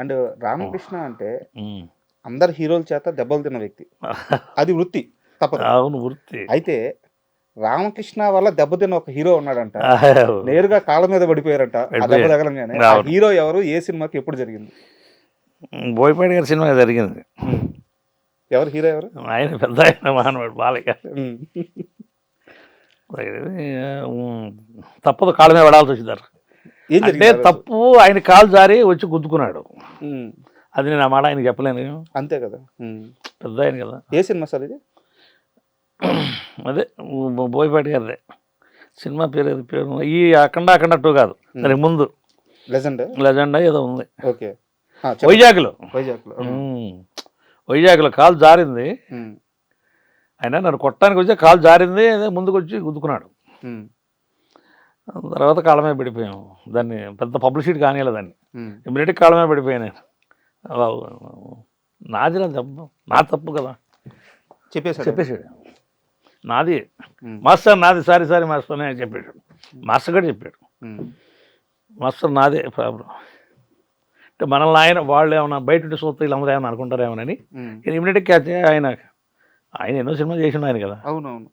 And Ramakrishna అంటే. అందరు హీరోల చేత దెబ్బలు తిన్న వ్యక్తి. అది వృత్తి తప్పదు. అవును వృత్తి. అయితే రామకృష్ణ వల్ల దెబ్బతిన్న ఒక హీరో ఉన్నాడంట. నేరుగా కాళ్ళ మీద పడిపోయారంట. దెబ్బ. తగలంగానే. హీరో ఎవరు? ఏ సినిమాకి ఎప్పుడు జరిగింది? బోయపాటి గారి సినిమా జరిగింది. ఎవరు? హీరో ఎవరు? ఆయన పెద్ద ఆయన మహానుభావుడు బాలయ్య తప్పదు కాళ్ళ మీద పడాల్సి వచ్చిందారు ఏం అంటే తప్పు ఆయన కాలు జారి వచ్చి గుద్దుకున్నాడు. అది నేను ఆ మాట ఆయనకి చెప్పలేను. అంతే కదా. పెద్ద ఆయన కదా. ఏ సినిమా సార్ ఇది? అదే బోయపాటి గారిదే. సినిమా పేరు పేరు ఈ అఖండ అఖండ టూ కాదు. దానికి ముందు. లెజెండ్? లెజెండా ఏదో ఉంది. ఓకే. వైజాగ్లో. వైజాగ్లో. వైజాగ్లో కాలు జారింది. ఆయన నన్ను కొట్టడానికి వచ్చి కాలు జారింది ముందుకు వచ్చి గుద్దుకున్నాడు. తర్వాత కాళ్ళ మీద పడిపోయాం. దాన్ని పెద్ద పబ్లిసిటీ కానియలేదు దాన్ని. ఇమ్మీడియట్ మీద పడిపోయాను నాది నా దెబ్బ నా తప్పు కదా. చెప్పేశాడు. చెప్పేశాడు. నాది. మాస్టర్ నాది సారీ సారీ మాస్టర్ అని చెప్పాడు. మాస్టర్ కూడా చెప్పాడు. మాస్టర్ నాదే ప్రాబ్లం. అంటే మనల్ని ఆయన వాళ్ళు ఏమన్నా బయట ఉంటే సూత్ర వీళ్ళు అందరూ ఏమన్నా అనుకుంటారేమోనని. ఉమ్. ఇమీడియట్ క్యాచ్ ఆయన ఆయన ఎన్నో సినిమా చేసిండు ఆయన కదా. అవునవును.